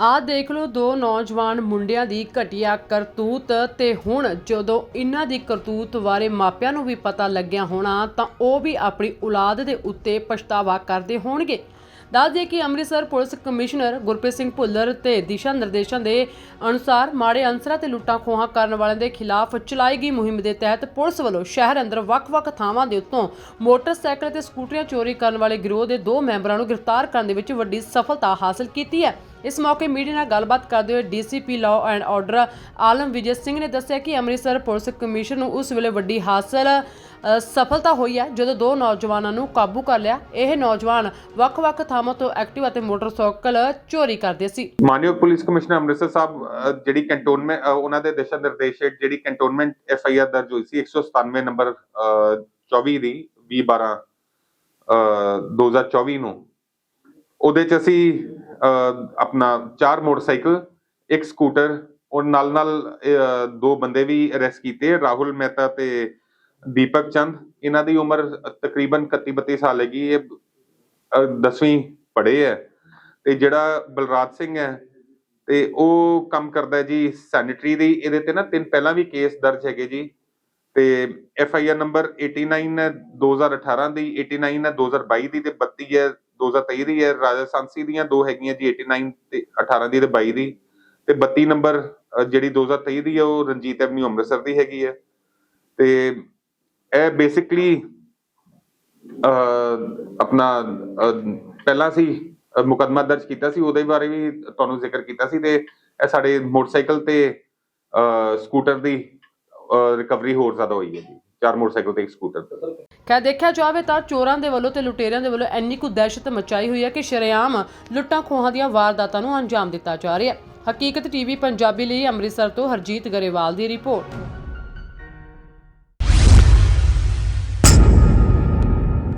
ਆਹ ਦੇਖ ਲਓ, ਦੋ ਨੌਜਵਾਨ ਮੁੰਡਿਆਂ ਦੀ ਘਟੀਆ ਕਰਤੂਤ ਤੇ ਹੁਣ ਜਦੋਂ ਇਹਨਾਂ ਦੀ ਕਰਤੂਤ ਬਾਰੇ ਮਾਪਿਆਂ ਨੂੰ ਵੀ ਪਤਾ ਲੱਗਿਆ ਹੋਣਾ, ਤਾਂ ਉਹ ਵੀ ਆਪਣੀ ਔਲਾਦ ਦੇ ਉੱਤੇ ਪਛਤਾਵਾ ਕਰਦੇ ਹੋਣਗੇ। ਦੱਸ ਦਈਏ ਕਿ ਅੰਮ੍ਰਿਤਸਰ ਪੁਲਿਸ ਕਮਿਸ਼ਨਰ ਗੁਰਪ੍ਰੀਤ ਸਿੰਘ ਭੁੱਲਰ ਤੇ ਦਿਸ਼ਾ ਨਿਰਦੇਸ਼ਾਂ ਦੇ ਅਨੁਸਾਰ ਮਾੜੇ ਅਨਸਰਾਂ ਤੇ ਲੁੱਟਾਂ ਖੋਹਾਂ ਕਰਨ ਵਾਲਿਆਂ ਦੇ ਖਿਲਾਫ ਚਲਾਈ ਗਈ ਮੁਹਿੰਮ ਦੇ ਤਹਿਤ ਪੁਲਿਸ ਵੱਲੋਂ ਸ਼ਹਿਰ ਅੰਦਰ ਵੱਖ-ਵੱਖ ਥਾਵਾਂ ਦੇ ਉੱਤੋਂ ਮੋਟਰਸਾਈਕਲ ਤੇ ਸਕੂਟਰੀਆਂ ਚੋਰੀ ਕਰਨ ਵਾਲੇ ਗਿਰੋਹ ਦੇ ਦੋ ਮੈਂਬਰਾਂ ਨੂੰ ਗ੍ਰਿਫਤਾਰ ਕਰਨ ਦੇ ਵਿੱਚ ਵੱਡੀ ਸਫਲਤਾ ਹਾਸਲ ਕੀਤੀ ਹੈ। ਇਸ ਮੌਕੇ ਮੀਡੀਆ ਨਾਲ ਗੱਲਬਾਤ ਕਰਦੇ ਹੋਏ DCP law and order Alam Vijay Singh ਨੇ ਦੱਸਿਆ ਕਿ ਅੰਮ੍ਰਿਤਸਰ ਪੁਲਿਸ ਕਮਿਸ਼ਨ ਨੂੰ ਉਸ ਵੇਲੇ ਵੱਡੀ ਹਾਸਲ ਸਫਲਤਾ ਹੋਈ ਹੈ ਜਦੋਂ ਦੋ ਨੌਜਵਾਨਾਂ ਨੂੰ ਕਾਬੂ ਕਰ ਲਿਆ। ਇਹ ਨੌਜਵਾਨ ਵੱਖ-ਵੱਖ ਥਾਵਾਂ ਤੋਂ ਐਕਟਿਵ ਅਤੇ ਮੋਟਰਸਾਈਕਲ ਚੋਰੀ ਕਰਦੇ ਸੀ। ਮਾਨਯੋਗ ਪੁਲਿਸ ਕਮਿਸ਼ਨਰ ਅੰਮ੍ਰਿਤਸਰ ਸਾਹਿਬ ਜਿਹੜੀ ਕੰਟੋਨਮੈਂਟ ਉਹਨਾਂ ਦੇ ਦਿਸ਼ਾ ਨਿਰਦੇਸ਼ ਜਿਹੜੀ ਕੰਟੋਨਮੈਂਟ ਐਫ ਆਈ ਆਰ ਦਰਜ ਹੋਈ ਸੀ 197 ਨੰਬਰ 24 ਦੀ 2012 ਅਹ, 2024 ਨੂੰ। ਉਹਦੇ ਚ ਅਸੀਂ ਆਪਣਾ ਚਾਰ ਮੋਟਰਸਾਈਕਲ, ਇੱਕ ਸਕੂਟਰ ਔਰ ਨਾਲ ਨਾਲ ਦੋ ਬੰਦੇ ਵੀ ਅਰੈਸਟ ਕੀਤੇ, ਰਾਹੁਲ ਮਹਿਤਾ ਤੇ ਦੀਪਕ ਚੰਦ। ਇਹਨਾਂ ਦੀ ਉਮਰ ਤਕਰੀਬਨ 31 32 ਸਾਲ ਹੈਗੀ, ਇਹ 10ਵੀਂ ਪੜ੍ਹੇ ਹੈ। ਤੇ ਜਿਹੜਾ ਬਲਰਾਜ ਸਿੰਘ ਹੈ, ਤੇ ਉਹ ਕੰਮ ਕਰਦਾ ਜੀ ਸੈਨੇਟਰੀ ਦੀ। ਇਹਦੇ ਤੇ ਨਾ ਤਿੰਨ ਪਹਿਲਾਂ ਵੀ ਕੇਸ ਦਰਜ ਹੈਗੇ ਜੀ। ਤੇ ਐਫ ਆਈ ਆਰ ਨੰਬਰ 89 ਹੈ 2018 ਦੀ 89 ਹੈ 2022 ਦੀ ਤੇ 32 ਹੈ 2023 ਦੀ ਹੈ ਰਾਜਸਥਾਨਸੀ ਦੀਆਂ ਦੋ ਹੈਗੀਆਂ ਜੀ 89 ਤੇ 18 ਦੀ ਤੇ 22 ਦੀ। ਤੇ 32 ਨੰਬਰ ਜਿਹੜੀ 2023 ਦੀ ਹੈ ਉਹ ਰਣਜੀਤ ਐਵਨਿਊ ਅੰਮ੍ਰਿਤਸਰ ਦੀ ਹੈਗੀ ਹੈ। ਤੇ ਇਹ ਬੇਸਿਕਲੀ ਆਪਣਾ ਪਹਿਲਾਂ ਸੀ ਮੁਕਦਮਾ ਦਰਜ ਕੀਤਾ ਸੀ ਉਹਦੇ ਬਾਰੇ ਵੀ ਤੁਹਾਨੂੰ ਜ਼ਿਕਰ ਕੀਤਾ ਸੀ ਤੇ ਇਹ ਸਾਡੇ ਮੋਟਰਸਾਈਕਲ ਤੇ ਅ, ਸਕੂਟਰ ਦੀ ਰਿਕਵਰੀ ਹੋਰ ਜ਼ਿਆਦਾ ਹੋਈ ਹੈ ਜੀ। ਚਾਰ ਮੋਟਰਸਾਈਕਲ ਤੇ ਇੱਕ ਸਕੂਟਰ ਤੇ। ਖੈਰ, ਦੇਖਿਆ ਜਾਵੇ ਤਾਂ ਚੋਰਾਂ ਦੇ ਵੱਲੋਂ ਤੇ ਲੁਟੇਰਿਆਂ ਦੇ ਵੱਲੋਂ ਇੰਨੀ ਕੁ ਦਹਿਸ਼ਤ ਮਚਾਈ ਹੋਈ ਹੈ ਕਿ ਸ਼ਰੇਆਮ ਲੁੱਟਾਂ ਖੋਹਾਂ ਦੀਆਂ ਵਾਰਦਾਤਾਂ ਨੂੰ ਅੰਜਾਮ ਦਿੱਤਾ ਜਾ ਰਿਹਾ ਹੈ। ਹਕੀਕਤ ਟੀਵੀ ਪੰਜਾਬੀ ਲਈ ਅੰਮ੍ਰਿਤਸਰ ਤੋਂ ਹਰਜੀਤ ਗਰੇਵਾਲ ਦੀ ਰਿਪੋਰਟ।